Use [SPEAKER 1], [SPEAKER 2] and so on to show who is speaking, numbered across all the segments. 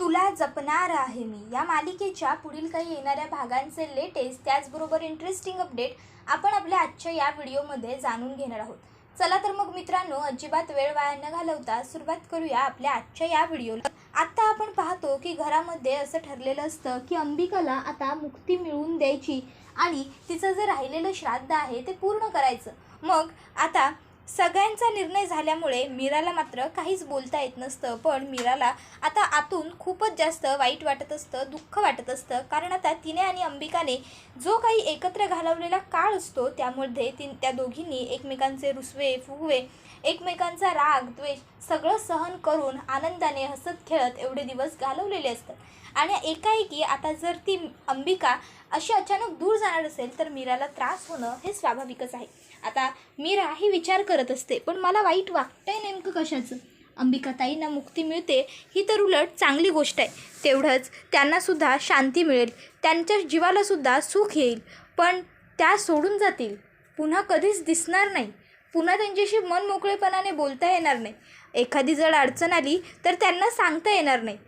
[SPEAKER 1] तुला जपणार आहे मी. या मालिकेच्या पुढील काही येणाऱ्या भागांचे लेटेस्ट त्याचबरोबर इंटरेस्टिंग अपडेट आपण आपल्या आजच्या या व्हिडिओमध्ये जाणून घेणार आहोत. चला तर मग मित्रांनो अजिबात वेळ वाया न घालवता सुरुवात करूया आपल्या आजच्या या व्हिडिओला. आत्ता आपण पाहतो की घरामध्ये असं ठरलेलं असतं की अंबिकाला आता मुक्ती मिळवून द्यायची आणि तिचं जे राहिलेलं श्राद्ध आहे ते पूर्ण करायचं. मग आता सगळ्यांचा निर्णय झाल्यामुळे मीराला मात्र काहीच बोलता येत नसतं. पण मीराला आता आतून खूपच जास्त वाईट वाटत असतं दुःख वाटत असतं. कारण आता तिने आणि अंबिकाने जो काही एकत्र घालवलेला काळ असतो त्यामध्ये ती त्या दोघींनी एकमेकांचे रुसवे फुगवे एकमेकांचा राग द्वेष सगळं सहन करून आनंदाने हसत खेळत एवढे दिवस घालवलेले असतात. आणि एकाएकी आता जर ती अंबिका अशी अचानक दूर जाणार असेल तर मीराला त्रास होणं हे स्वाभाविकच आहे. आता मी राही विचार करत असते पण मला वाईट वाटतंय नेमकं कशाचं? अंबिकाताईंना मुक्ती मिळते ही तर उलट चांगली गोष्ट आहे. तेवढंच त्यांनासुद्धा शांती मिळेल त्यांच्या जीवालासुद्धा सुख येईल पण त्या सोडून जातील. पुन्हा कधीच दिसणार नाही. पुन्हा त्यांच्याशी मन मोकळेपणाने बोलता येणार नाही. एखादी जर अडचण आली तर त्यांना सांगता येणार नाही.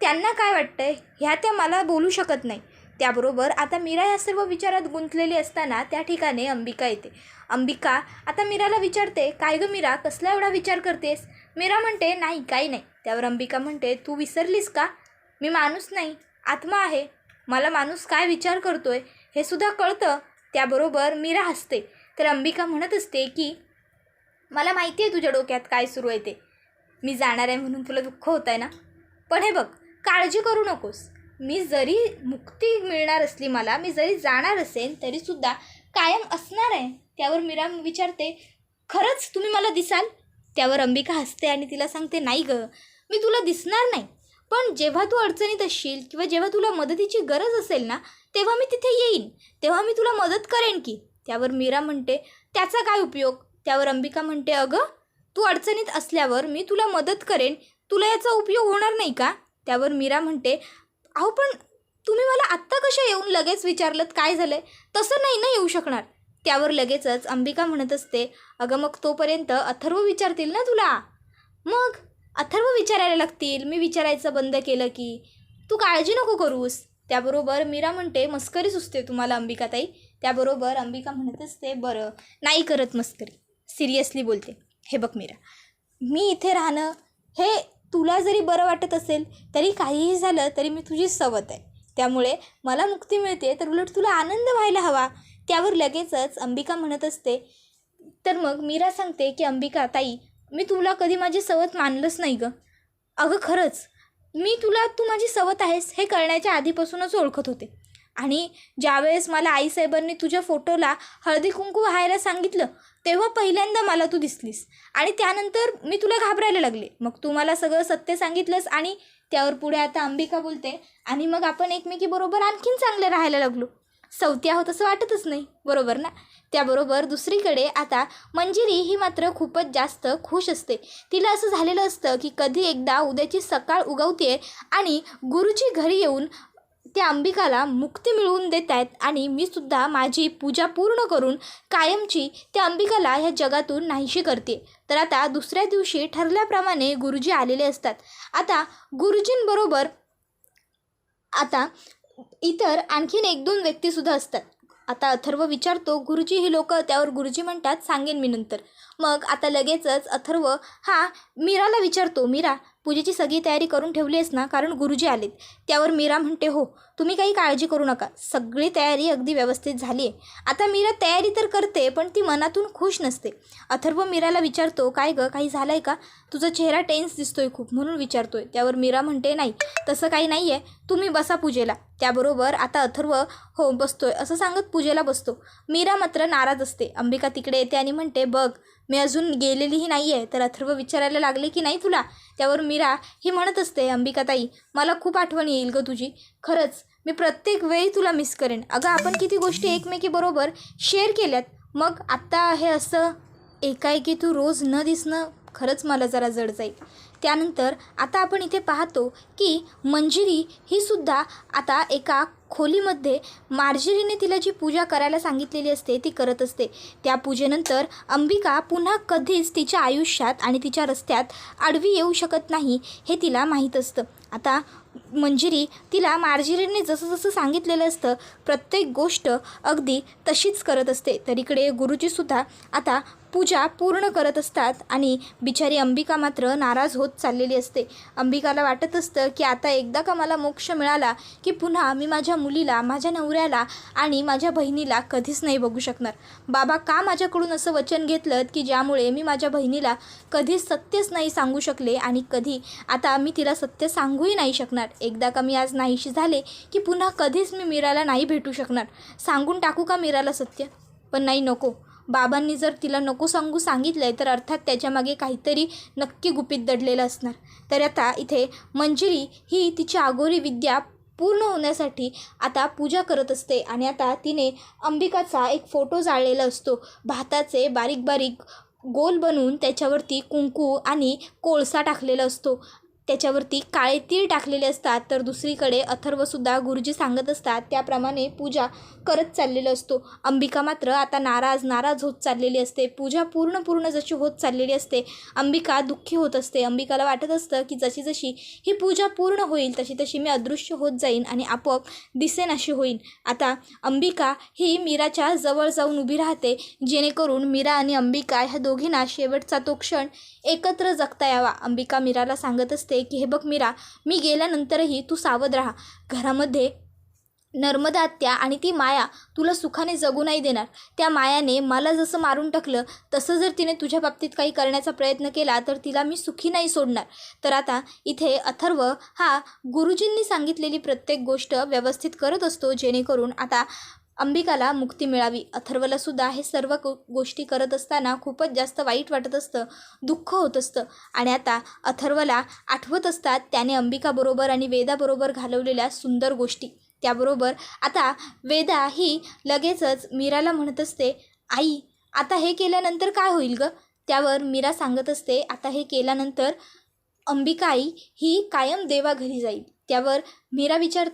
[SPEAKER 1] त्यांना काय वाटतंय? ह्या त्या मला बोलू शकत नाही. त्याबरोबर आता मीरा या सर्व विचारात गुंतलेली असताना त्या ठिकाणी अंबिका येते. अंबिका आता मीराला विचारते काय गं मीरा कसला एवढा विचार करतेस? मीरा म्हणते नाही काही नाही. त्यावर अंबिका म्हणते तू विसरलीस का? मी माणूस नाही आत्मा आहे. मला माणूस काय विचार करतोय हे सुद्धा कळतं. त्याबरोबर मीरा हसते. तर अंबिका म्हणत असते की मला माहिती आहे तुझ्या डोक्यात काय सुरू आहे ते. मी जाणार आहे म्हणून तुला दुःख होत आहे ना? पण हे बघ काळजी करू नकोस. मी जरी मुक्ती मिळणार असली मला मी जरी जाणार असेल तरीसुद्धा कायम असणार आहे. त्यावर मीरा विचारते खरंच तुम्ही मला दिसाल? त्यावर अंबिका हसते आणि तिला सांगते नाही गं मी तुला दिसणार नाही. पण जेव्हा तू अडचणीत असशील किंवा जेव्हा तुला मदतीची गरज असेल ना तेव्हा मी तिथे येईन. तेव्हा मी तुला मदत करेन की. त्यावर मीरा म्हणते त्याचा काय उपयोग? त्यावर अंबिका म्हणते अगं तू अडचणीत असल्यावर मी तुला मदत करेन. तुला याचा उपयोग होणार नाही का? त्यावर मीरा म्हणते अहो पण तुम्ही मला आत्ता कशा येऊन लगेच विचारलं काय झालं आहे तसं नाही ना येऊ शकणार. त्यावर लगेचच अंबिका म्हणत असते अगं मग तोपर्यंत अथर्व विचारतील ना तुला? मग? अथर्व विचारायला लागतील. मी विचारायचं बंद केलं की. तू काळजी नको करूस. त्याबरोबर मीरा म्हणते मस्करी सुचते तुम्हाला अंबिकाताई. त्याबरोबर अंबिका म्हणत असते बरं. नाही करत मस्करी. सिरियसली बोलते. हे बघ मीरा मी इथे राहणं हे तुला जरी बरं वाटत असेल तरी काहीही झालं तरी मी तुझी सवत आहे. त्यामुळे मला मुक्ती मिळते तर उलट तुला आनंद व्हायला हवा. त्यावर लगेचच अंबिका म्हणत असते. तर मग मीरा सांगते की अंबिका ताई मी तुला कधी माझी सवत मानलंच नाही गं. अगं खरंच? मी तुला तू माझी सवत आहेस हे कळण्याच्या आधीपासूनच ओळखत होते. आणि ज्यावेळेस मला आईसाहेबांनी तुझ्या फोटोला हळदी कुंकू व्हायला सांगितलं तेव्हा पहिल्यांदा मला तू दिसलीस. आणि त्यानंतर मी तुला घाबरायला लागले. मग तू मला सगळं सत्य सांगितलंस आणि त्यावर पुढे आता अंबिका बोलते आणि मग आपण एकमेकीबरोबर आणखीन चांगले राहायला लागलो. सवती आहोत असं वाटतच नाही. बरोबर ना? त्याबरोबर दुसरीकडे आता मंजिरी ही मात्र खूपच जास्त खुश असते. तिला असं झालेलं असतं की कधी एकदा उद्याची सकाळ उगवते आणि गुरुजी घरी येऊन त्या अंबिकाला मुक्ती मिळवून देत आहेत आणि मी सुद्धा माझी पूजा पूर्ण करून कायमची त्या अंबिकाला ह्या जगातून नाहीशी करते. तर आता दुसऱ्या दिवशी ठरल्याप्रमाणे गुरुजी आलेले असतात. आता गुरुजींबरोबर आता इतर आणखीन एक दोन व्यक्तीसुद्धा असतात. आता अथर्व विचारतो गुरुजी ही लोक त्यावर गुरुजी म्हणतात सांगेन मी नंतर. मग आता लगेचच अथर्व हा मीराला विचारतो मीरा पूजेची सगळी तयारी करून ठेवली आहेस ना कारण गुरुजी आलेत. त्यावर मीरा म्हणते हो. तुम्ही काही काळजी करू नका. सगळी तयारी अगदी व्यवस्थित झाली आहे आता मीरा तयारी तर करते पण ती मनातून खुश नसते. अथर्व मीराला विचारतो काय गं काही झालं आहे का? तुझा चेहरा टेन्स दिसतोय खूप म्हणून विचारतोय. त्यावर मीरा म्हणते नाही तसं काही नाही आहे तुम्ही बसा पूजेला. त्याबरोबर आता अथर्व हो बसतोय. असं सांगत पूजेला बसतो. मीरा मात्र नाराज असते. अंबिका तिकडे येते आणि म्हणते बघ मी अजून गेलेलीही नाही आहे तर अथर्व विचारायला लागले की नाही तुला? त्यावर मीरा ही म्हणत असते अंबिकाताई मला खूप आठवण येईल गं तुझी. खरंच मी प्रत्येक वेळी तुला मिस करेन. अगं आपण किती गोष्टी एकमेकीबरोबर शेअर केल्यात. मग आत्ता हे असं एकाएकी तू रोज न दिसणं खरंच मला जरा जड जाईल. त्यानंतर आता आपण इथे पाहतो की मंजिरी ही सुद्धा आता एका खोलीमध्ये मार्जिरीने तिला जी पूजा करायला सांगितलेली असते ती करत असते. त्या पूजेनंतर अंबिका पुन्हा कधीच तिच्या आयुष्यात आणि तिच्या रस्त्यात आडवी येऊ शकत नाही हे तिला माहीत असतं. आता मंजिरी तिला मार्जिरीने जसं जसं सांगितलेलं असतं प्रत्येक गोष्ट अगदी तशीच करत असते. तर इकडे गुरुजीसुद्धा आता पूजा पूर्ण करत असतात आणि बिचारी अंबिका मात्र नाराज होत चाललेली असते. अंबिकाला वाटत असतं की आता एकदा का मला मोक्ष मिळाला की पुन्हा मी माझ्या मुलीला माझ्या नवऱ्याला आणि माझ्या बहिणीला कधीच नाही बघू शकणार. बाबा का माझ्याकडून असं वचन घेतलं की ज्यामुळे मी माझ्या बहिणीला कधीच सत्यच नाही सांगू शकले आणि कधी आता मी तिला सत्य सांगूही नाही शकणार? एकदा का मी आज नाहीशी झाले की पुन्हा कधीच मी मीराला नाही भेटू शकणार? सांगून टाकू का मीराला सत्य? पण नाही नको. बाबांनी जर तिला नको सांगू सांगितलं आहे तर अर्थात त्याच्यामागे काहीतरी नक्की गुपित दडलेलं असणार. तर आता इथे मंजिरी ही तिची आगोरी विद्या पूर्ण होण्यासाठी आता पूजा करत असते आणि आता तिने अंबिकाचा एक फोटो जाळलेला असतो. भाताचे बारीक बारीक गोल बनवून त्याच्यावरती कुंकू आणि कोळसा टाकलेला असतो. त्याच्यावरती काळे तीळ टाकलेले असतात तर दुसरीकडे अथर्वसुद्धा गुरुजी सांगत असतात त्याप्रमाणे पूजा करत चाललेला असतो. अंबिका मात्र आता नाराज नाराज होत चाललेली असते. पूजा पूर्ण पूर्ण जशी होत चाललेली असते अंबिका दुःखी होत असते. अंबिकाला वाटत असतं की जशी जशी ही पूजा पूर्ण होईल तशी तशी मी अदृश्य होत जाईन आणि आपोआप दिसेन अशी होईल आता अंबिका ही मीराच्या जवळ जाऊन उभी राहते जेणेकरून मीरा आणि अंबिका ह्या दोघींना शेवटचा तो क्षण एकत्र जगता यावा. अंबिका मीराला सांगत असते की हे बघ मीरा मी गेल्यानंतरही तू सावध राहा. घरामध्ये नर्मदात्या आणि ती माया तुला सुखाने जगू नाही देणार. त्या मायाने मला जसं मारून टाकलं तसं जर तिने तुझ्या बाबतीत काही करण्याचा प्रयत्न केला तर तिला मी सुखी नाही सोडणार. तर आता इथे अथर्व हा गुरुजींनी सांगितलेली प्रत्येक गोष्ट व्यवस्थित करत असतो जेणेकरून आता अंबिकाला मुक्ती मिळावी. अथर्वला सुद्धा हे सर्व गोष्टी करत असताना खूपच जास्त वाईट वाटत असतं दुःख होत असतं. आणि आता अथर्वला आठवत असतात त्याने अंबिकाबरोबर आणि वेदाबरोबर घालवलेल्या सुंदर गोष्टी. त्याबरोबर आता वेदा ही लगेचच मीराला म्हणत असते आई आता हे केल्यानंतर काय होईल गं? त्यावर मीरा सांगत असते आता हे केल्यानंतर अंबिका आई ही कायम देवाघरी जाईल. त्यावर मीरा विचार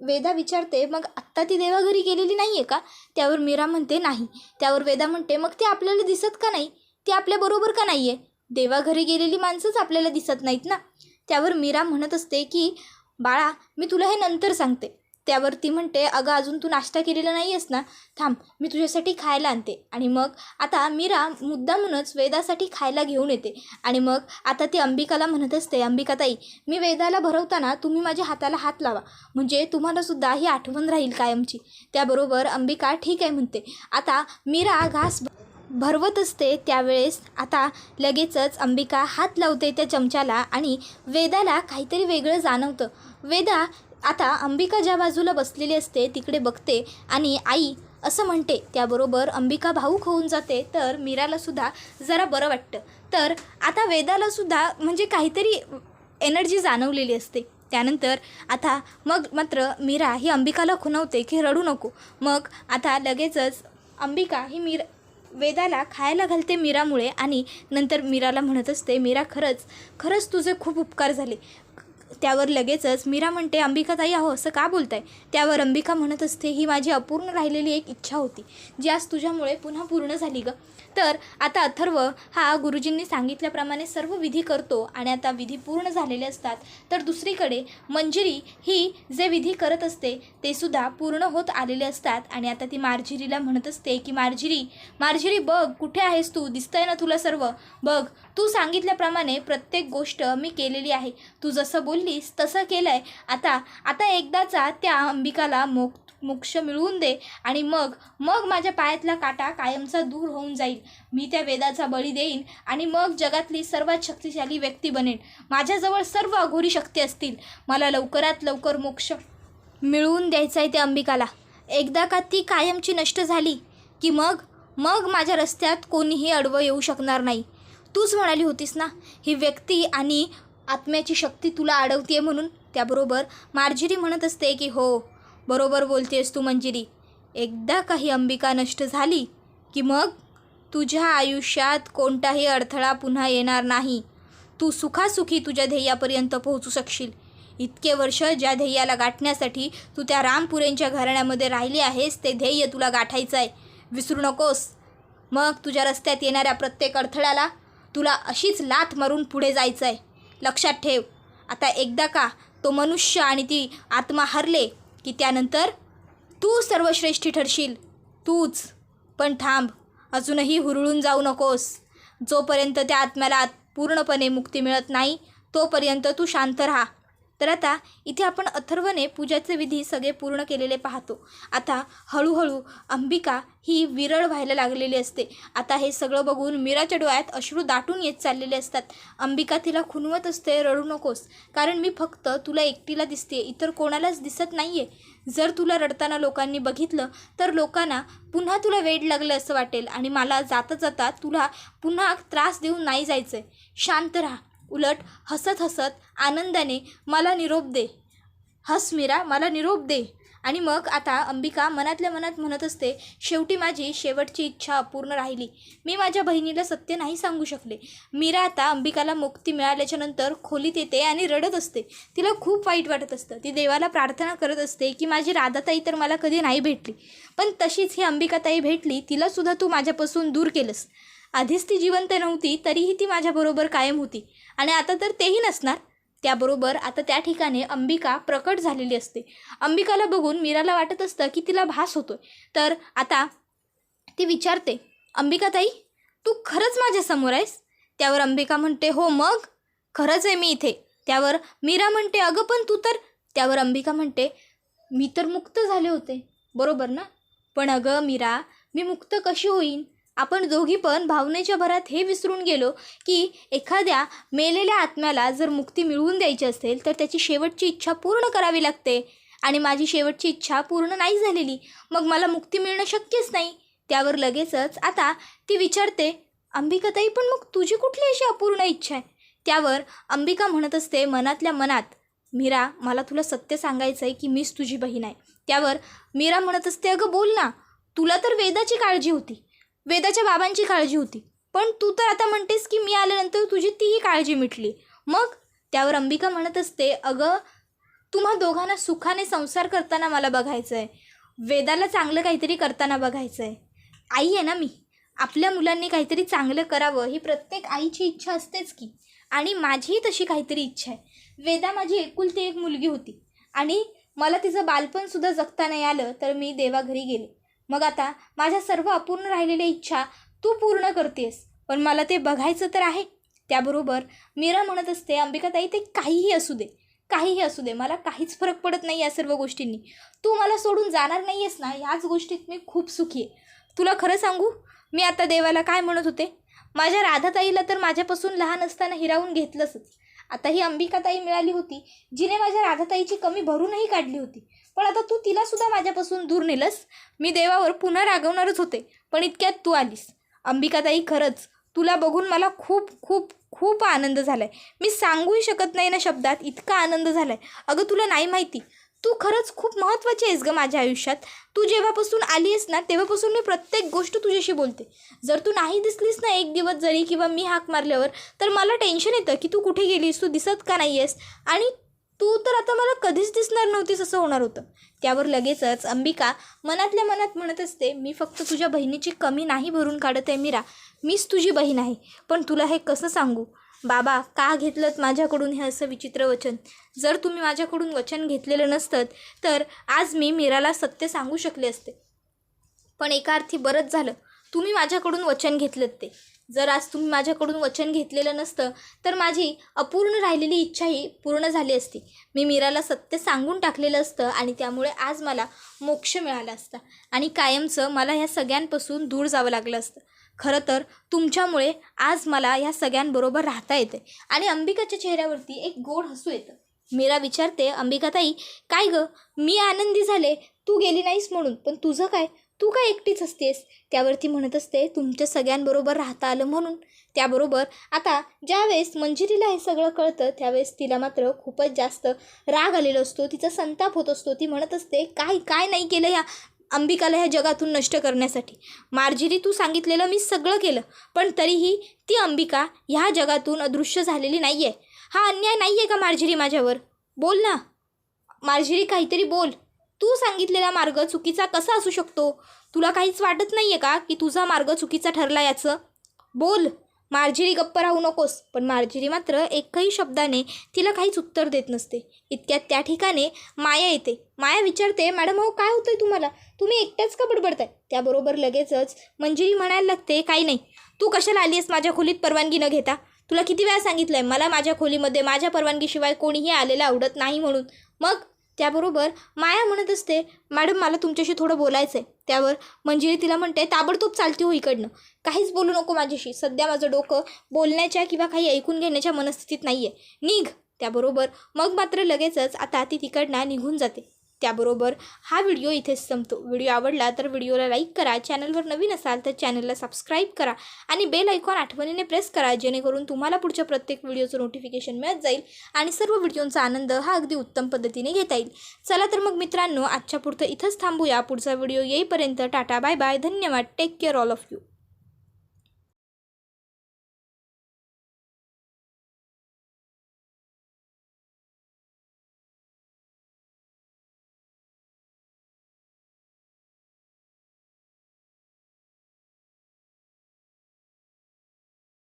[SPEAKER 1] वेदा विचारते मग आत्ता ती देवाघरी गेलेली नाही आहे का? त्यावर मीरा म्हणते नाही. त्यावर वेदा म्हणते मग ती आपल्याला दिसत का नाही? ती आपल्याबरोबर का नाही आहे देवाघरी गेलेली माणसंच आपल्याला दिसत नाहीत ना? त्यावर मीरा म्हणत असते की बाळा मी तुला हे नंतर सांगते. त्यावर ती म्हणते अगं अजून तू नाश्ता केलेला नाही आहेस ना? थांब मी तुझ्यासाठी खायला आणते. आणि मग आता मीरा मुद्दामूनच वेदासाठी खायला घेऊन येते. आणि मग आता ती अंबिकाला म्हणत असते अंबिकाताई मी वेदाला भरवताना तुम्ही माझ्या हाताला हात लावा. म्हणजे तुम्हालासुद्धा ही आठवण राहील कायमची. त्याबरोबर अंबिका ठीक आहे म्हणते. आता मीरा घास भरवत असते त्यावेळेस आता लगेचच अंबिका हात लावते त्या चमच्याला आणि वेदाला काहीतरी वेगळं जाणवतं. वेदा आता अंबिका ज्या बाजूला बसलेली असते तिकडे बघते आणि आई असं म्हणते त्याबरोबर अंबिका भाऊक होऊन जाते तर मीरालासुद्धा जरा बरं वाटतं. तर आता वेदालासुद्धा म्हणजे काहीतरी एनर्जी जाणवलेली असते. त्यानंतर आता मग मात्र मीरा ही अंबिकाला खुनवते की रडू नको. मग आता लगेचच अंबिका ही मीरा वेदाला खायला घालते मीरामुळे आणि नंतर मीराला म्हणत असते मीरा खरंच खरंच तुझे खूप उपकार झाले. त्यावर लगेचच मीरा म्हणते अंबिकाताई अहो असं का बोलताय? त्यावर अंबिका म्हणत असते ही माझी अपूर्ण राहिलेली एक इच्छा होती जी आज तुझ्यामुळे पुन्हा पूर्ण झाली गं. तर आता अथर्व हा गुरुजींनी सांगितल्याप्रमाणे सर्व विधी करतो आणि आता विधी पूर्ण झालेले असतात. तर दुसरीकडे मंजिरी ही जे विधी करत असते ते सुद्धा पूर्ण होत आलेले असतात. आणि आता ती मार्जिरीला म्हणत असते की मार्जिरी मार्जिरी बघ कुठे आहेस तू? दिसतंय ना तुला सर्व? बघ तू सांगितल्याप्रमाणे प्रत्येक गोष्ट मी केलेली आहे. तू जसं बोललीस तसं केलं आहे आता आता एकदाचा त्या अंबिकाला मोक मोक्ष मिळवून दे आणि मग मग माझ्या पायातला काटा कायमचा दूर होऊन जाईल. मी त्या वेदाचा बळी देईन आणि मग जगातली सर्वात शक्तिशाली व्यक्ती बनेन. माझ्याजवळ सर्व अघोरी शक्ती असतील. मला लवकरात लवकर मोक्ष मिळवून द्यायचं आहे त्या अंबिकाला. एकदा का ती कायमची नष्ट झाली की मग मग माझ्या रस्त्यात कोणीही अडवं येऊ शकणार नाही. तूच म्हणाली होतीस ना? ही व्यक्ती आणि आत्म्याची शक्ती तुला अडवते म्हणून. त्याबरोबर मार्जिरी म्हणत असते की हो बरोबर बोलतेस तू मंजिरी. एकदा काही अंबिका नष्ट झाली की मग तुझ्या आयुष्यात कोणताही अडथळा पुन्हा येणार नाही. तू सुखासुखी तुझ्या ध्येयापर्यंत पोहोचू शकशील. इतके वर्ष ज्या ध्येयाला गाठण्यासाठी तू त्या रामपुरेंच्या घराण्यामध्ये राहिली आहेस ते ध्येय तुला गाठायचं आहे विसरू नकोस. मग तुझ्या रस्त्यात येणाऱ्या प्रत्येक अडथळ्याला तुला अशीच लाथ मारून पुढे जायचं आहे लक्षात ठेव. आता एकदा का तो मनुष्य आणि ती आत्मा हरले की त्यानंतर तू सर्वश्रेष्ठी ठरशील. तूच. पण थांब. अजूनही हुरळून जाऊ नकोस. जोपर्यंत त्या आत्म्याला पूर्णपणे मुक्ती मिळत नाही तोपर्यंत तू शांत राहा. तर आता इथे आपण अथर्वने पूजाचे विधी सगळे पूर्ण केलेले पाहतो. आता हळूहळू अंबिका ही विरळ व्हायला लागलेली असते. आता हे सगळं बघून मीराच्या डोळ्यात अश्रू दाटून येत चाललेले असतात. अंबिका तिला खुनवत असते रडू नकोस. कारण मी फक्त तुला एकटीला दिसते इतर कोणालाच दिसत नाही आहे जर तुला रडताना लोकांनी बघितलं तर लोकांना पुन्हा तुला वेड लागलं असं वाटेल आणि मला जाता जाता तुला पुन्हा त्रास देऊन नाही जायचं आहे शांत राहा. उलट हसत हसत आनंदाने मला निरोप दे. हस मीरा मला निरोप दे. आणि मग आता अंबिका मनातल्या मनात म्हणत असते शेवटी माझी शेवटची इच्छा अपूर्ण राहिली. मी माझ्या बहिणीला सत्य नाही सांगू शकले. मीरा आता अंबिकाला मुक्ती मिळाल्याच्या नंतर खोलीत येते आणि रडत असते. तिला खूप वाईट वाटत असतं. ती देवाला प्रार्थना करत असते की माझी राधाताई तर मला कधी नाही भेटली. पण तशीच ही अंबिकाताई भेटली तिलासुद्धा तू माझ्यापासून दूर केलंस. आधीच ती जिवंत नव्हती तरीही ती माझ्याबरोबर कायम होती. आणि आता तर तेही नसणार. त्याबरोबर आता त्या ठिकाणी अंबिका प्रकट झालेली असते. अंबिकाला बघून मीराला वाटत असतं की तिला भास होतोय. तर आता ती विचारते अंबिकाताई तू खरंच माझ्यासमोर आहेस? त्यावर अंबिका म्हणते हो मग? खरंच आहे मी इथे. त्यावर मीरा म्हणते अगं पण तू तर त्यावर अंबिका म्हणते मी तर मुक्त झाले होते. बरोबर ना? पण अगं मीरा मी मुक्त कशी होईन? आपण दोघी पण भावनेच्या भरात हे विसरून गेलो की एखाद्या मेलेल्या आत्म्याला जर मुक्ती मिळवून द्यायची असेल तर त्याची शेवटची इच्छा पूर्ण करावी लागते. आणि माझी शेवटची इच्छा पूर्ण नाही झालेली. मग मला मुक्ती मिळणं शक्यच नाही. त्यावर लगेचच आता ती विचारते अंबिकाताई पण मग तुझी कुठली अशी अपूर्ण इच्छा आहे? त्यावर अंबिका म्हणत असते मनातल्या मनात मीरा मला तुला सत्य सांगायचं आहे की मीच तुझी बहीण आहे. त्यावर मीरा म्हणत असते अगं बोल ना तुला तर वेदाची काळजी होती. वेदाच्या बाबांची काळजी होती. पण तू तर आता म्हणतेस की मी आल्यानंतर तुझी तीही काळजी मिटली. मग? त्यावर अंबिका म्हणत असते अगं तुम्हा दोघांना सुखाने संसार करताना मला बघायचं आहे वेदाला चांगलं काहीतरी करताना बघायचं आहे आई आहे ना मी. आपल्या मुलांनी काहीतरी चांगलं करावं ही प्रत्येक आईची इच्छा असतेच की. आणि माझीही तशी काहीतरी इच्छा आहे. वेदा माझी एकुलती एक मुलगी होती. आणि मला तिचं बालपणसुद्धा जगता नाही आलं तर मी देवाघरी गेले. मग आता माझ्या सर्व अपूर्ण राहिलेल्या इच्छा तू पूर्ण करतेस. पण मला ते बघायचं तर आहे. त्याबरोबर मीरा म्हणत असते अंबिकाताई ते काहीही असू दे. काहीही असू दे. मला काहीच फरक पडत नाही या सर्व गोष्टींनी. तू मला सोडून जाणार नाही आहेस ना? ह्याच गोष्टीत मी खूप सुखी आहे. तुला खरं सांगू मी आता देवाला काय म्हणत होते? माझ्या राधाताईला तर माझ्यापासून लहान असताना हिरावून घेतलंच आता ही अंबिकाताई मिळाली होती जिने माझ्या राधाताईची कमी भरूनही काढली होती. पण आता तू तिलासुद्धा माझ्यापासून दूर नेलंस. मी देवावर पुन्हा रागवणारच होते पण इतक्यात तू आलीस. अंबिकाताई खरंच तुला बघून मला खूप खूप खूप आनंद झाला आहे मी सांगूही शकत नाही ना शब्दात इतका आनंद झाला आहे अगं तुला नाही माहिती तू खरंच खूप महत्त्वाची आहेस गं माझ्या आयुष्यात. तू जेव्हापासून आली आहेस ना तेव्हापासून मी प्रत्येक गोष्ट तुझ्याशी बोलते. जर तू नाही दिसलीस ना एक दिवस जरी किंवा मी हाक मारल्यावर तर मला टेन्शन येतं की तू कुठे गेलीस तू दिसत का नाही आहेस आणि तू तर आता मला कधीच दिसणार नव्हतीस असं होणार होतं. त्यावर लगेचच अंबिका मनातल्या मनात म्हणत असते मी फक्त तुझ्या बहिणीची कमी नाही भरून काढत आहे मीरा. मीच तुझी बहीण आहे. पण तुला हे कसं सांगू? बाबा का घेतलं माझ्याकडून हे असं विचित्र वचन? जर तुम्ही माझ्याकडून वचन घेतलेलं नसतं तर आज मी मीराला सत्य सांगू शकले असते. पण एका अर्थी बरंच झालं. तुम्ही माझ्याकडून वचन घेतलं ते. जर आज तुम्ही माझ्याकडून वचन घेतलेलं नसतं तर माझी अपूर्ण राहिलेली इच्छाही पूर्ण झाली असती. मी मीराला सत्य सांगून टाकलेलं असतं आणि त्यामुळे आज मला मोक्ष मिळाला असता. आणि कायमचं मला ह्या सगळ्यांपासून दूर जावं लागलं असतं. खरं तर तुमच्यामुळे आज मला ह्या सगळ्यांबरोबर राहता येते. आणि अंबिकाच्या चेहऱ्यावरती एक गोड हसू येतं. मीरा विचारते अंबिकाताई काय गं? मी आनंदी झाले. तू गेली नाहीस म्हणून. पण तुझं काय? तू काय एकटीच असतेस? त्यावर ती म्हणत असते तुमच्या सगळ्यांबरोबर राहता आलं म्हणून. त्याबरोबर आता ज्यावेळेस मंजिरीला हे सगळं कळतं त्यावेळेस तिला मात्र खूपच जास्त राग आलेला असतो. तिचा संताप होत असतो. ती म्हणत असते काय काय नाही केलं ह्या अंबिकाला ह्या जगातून नष्ट करण्यासाठी. मार्जिरी तू सांगितलेलं मी सगळं केलं पण तरीही ती अंबिका ह्या जगातून अदृश्य झालेली नाही आहे हा अन्याय नाही आहे का मार्जिरी माझ्यावर? बोल ना. मार्जिरी काहीतरी बोल. तू सांगितलेला मार्ग चुकीचा कसा असू शकतो? तुला काहीच वाटत नाही आहे का की तुझा मार्ग चुकीचा ठरला याचं? बोल. मार्जिरी गप्प राहू नकोस. पण मार्जिरी मात्र एकही शब्दाने तिला काहीच उत्तर देत नसते. इतक्यात त्या ठिकाणी माया येते. माया विचारते मॅडम अहो काय होतंय तुम्हाला? तुम्ही एकट्याच का बडबडताय? त्याबरोबर लगेचच मंजिरी म्हणायला लागते काही नाही. तू कशाला आली आहेस माझ्या खोलीत परवानगी न घेता? तुला किती वेळा सांगितलं आहे मला माझ्या खोलीमध्ये माझ्या परवानगीशिवाय कोणीही आलेलं आवडत नाही म्हणून. मग त्याबरोबर माया म्हणत असते मॅडम मला तुमच्याशी थोडं बोलायचं आहे त्यावर मंजिरी तिला म्हणते ताबडतोब चालती हो इकडनं. काहीच बोलू नको माझ्याशी. सध्या माझं डोकं बोलण्याच्या किंवा काही ऐकून घेण्याच्या मनस्थितीत नाही आहे निघ. त्याबरोबर मग मात्र लगेचच आता ती तिकडनं निघून जाते. त्याबरोबर हा व्हिडिओ इथेच संपतो. व्हिडिओ आवडला तर व्हिडिओला लाईक करा. चॅनलवर नवीन असाल तर चॅनलला सबस्क्राईब करा आणि बेल आयकॉन आठवणीने प्रेस करा जेणेकरून तुम्हाला पुढच्या प्रत्येक व्हिडिओचं नोटिफिकेशन मिळत जाईल आणि सर्व व्हिडिओंचा आनंद हा अगदी उत्तम पद्धतीने घेता येईल. चला तर मग मित्रांनो आजच्या पुरतं इथंच थांबूया. पुढचा व्हिडिओ येईपर्यंत टाटा बाय बाय धन्यवाद. Take care all of you